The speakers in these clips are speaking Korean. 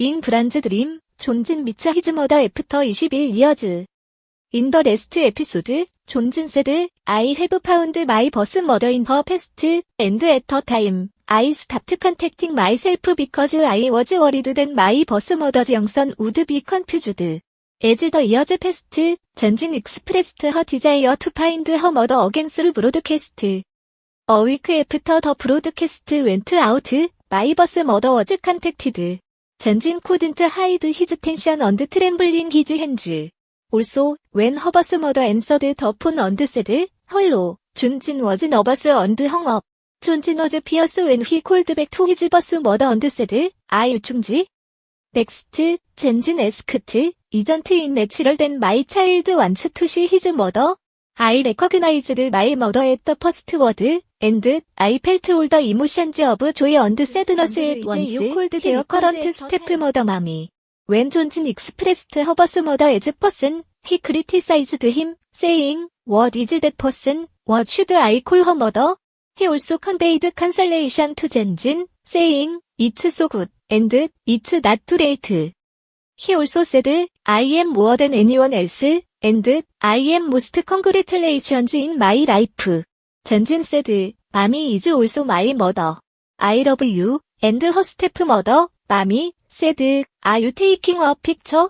인 브란즈 드림, 존진 미츠 히즈머더 애프터 21 이어즈. 인더 레스트 에피소드, 존진 세드, 아이 헤브 파운드 마이 버스 머더 인더 패스트, 앤드 애터 타임. I stopped contacting myself because I was worried that my boss murder Youngson would be confused. As the years passed, Janjin expressed her desire to find her murder again through broadcast. A week after the broadcast went out, my boss murder was contacted. 젠진 코든트 하이드 히즈 텐션 언드 트램블링 히즈 핸즈. 올소, 웬 허버스 머더 앤서드 더폰 언드 세드, 헐로, 준진 워즈 너버스 언드 헝업. 존진 워즈 피어스 웬히 콜드백 투 히즈 버스 머더 언드 세드, 아이 유충지. 넥스트, 젠진 에스크트, 이전트 인 내추럴 된 마이 차일드 완츠 투시 히즈 머더, I recognized my mother at the first word, and I felt all the emotions of joy and sadness at once. You called their current stepmother mommy. When Johnson expressed Herbert's mother as person, he criticized him, saying, What is that person? What should I call her mother? He also conveyed consolation to Jenjin, saying, It's so good, and it's not too late. He also said, I am more than anyone else, And I am most congratulations in my life. 전진 said, Mommy is also my mother. I love you, and her stepmother, Mommy, said, Are you taking a picture?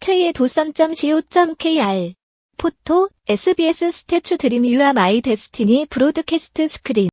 K의 도선.co.kr 포토 SBS 스태츄 드림 유아 마이 데스티니 브로드캐스트 스크린